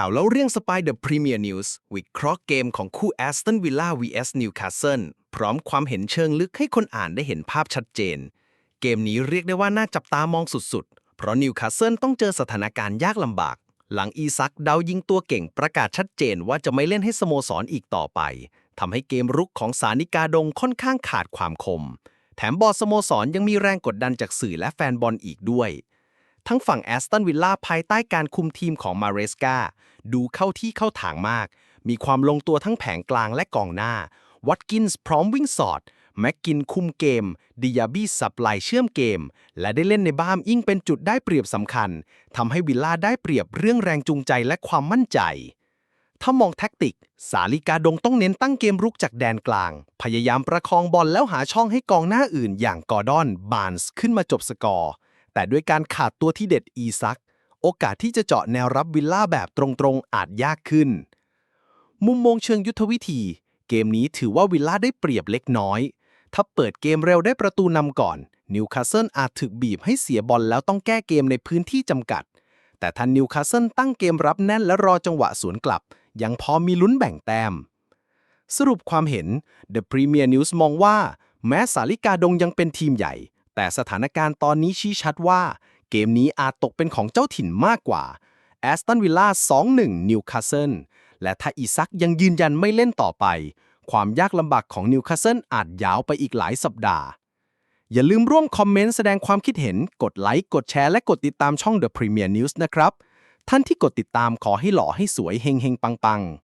ข่าวแล้วเรื่องสปายเดอะพรีเมียร์นิวส์วิเคราะห์เกมของคู่แอสตันวิลล่า vs นิวคาสเซิลพร้อมความเห็นเชิงลึกให้คนอ่านได้เห็นภาพชัดเจน เกมนี้เรียกได้ว่าน่าจับตามองสุดๆ เพราะนิวคาสเซิลต้องเจอสถานการณ์ยากลำบาก หลังอีซักดาวยิงตัวเก่งประกาศชัดเจนว่าจะไม่เล่นให้สโมสรอีกต่อไปทำให้เกมรุกของสานิกาดงค่อนข้างขาดความคม แถมบอร์สโมสรยังมีแรงกดดันจากสื่อและแฟนบอลอีกด้วย ทั้งฝั่งแอสตันวิลล่าภายใต้การคุมทีมของมาเรสกาดูเข้าที่เข้าทางมาก มีความลงตัวทั้งแผงกลางและกองหน้า วัตกินส์พร้อมวิ่งสอด แม็กกินคุมเกม ดิยาบี้สับไหลเชื่อมเกม และได้เล่นในบ้ามยิ่งเป็นจุดได้เปรียบสำคัญทำให้วิลล่าได้เปรียบเรื่องแรงจูงใจและความมั่นใจถ้ามองแท็กติก สาลิกาดงต้องเน้นตั้งเกมรุกจากแดนกลาง พยายามประคองบอลแล้วหาช่องให้กองหน้าอื่นอย่างกอร์ดอน บาร์นส์ขึ้นมาจบสกอร์ แต่ด้วยการขาดตัวที่เด็ดอีซัก โอกาสที่จะเจาะแนวรับวิลล่าแบบตรงๆอาจยากขึ้น มุมมองเชิงยุทธวิธี เกมนี้ถือว่าวิลล่าได้เปรียบเล็กน้อย ถ้าเปิดเกมเร็วได้ประตูนำก่อนนิวคาสเซิลอาจถึกบีบให้เสียบอลแล้วต้องแก้เกมในพื้นที่จำกัด แต่ทันนิวคาสเซิลตั้งเกมรับแน่นและรอจังหวะสวนกลับ ยังพอมีลุ้นแบ่งแต้ม สรุปความเห็น The Premier News มองว่า แม้สาลิกาดงยังเป็นทีมใหญ่ แต่สถานการณ์ตอนนี้ชี้ชัดว่า เกมนี้อาจตกเป็นของเจ้าถิ่นมากกว่าแอสตันวิลล่า2-1 นิวคาสเซิลและถ้าอีซักยังยืนยันไม่เล่นต่อไป ความยากลำบากของนิวคาสเซิลอาจยาวไปอีกหลายสัปดาห์ อย่าลืมร่วมคอมเมนต์แสดงความคิดเห็น กดไลค์ กดแชร์ และกดติดตามช่อง The Premier News นะครับ ท่านที่กดติดตามขอให้หล่อให้สวยเฮงเฮงปังปัง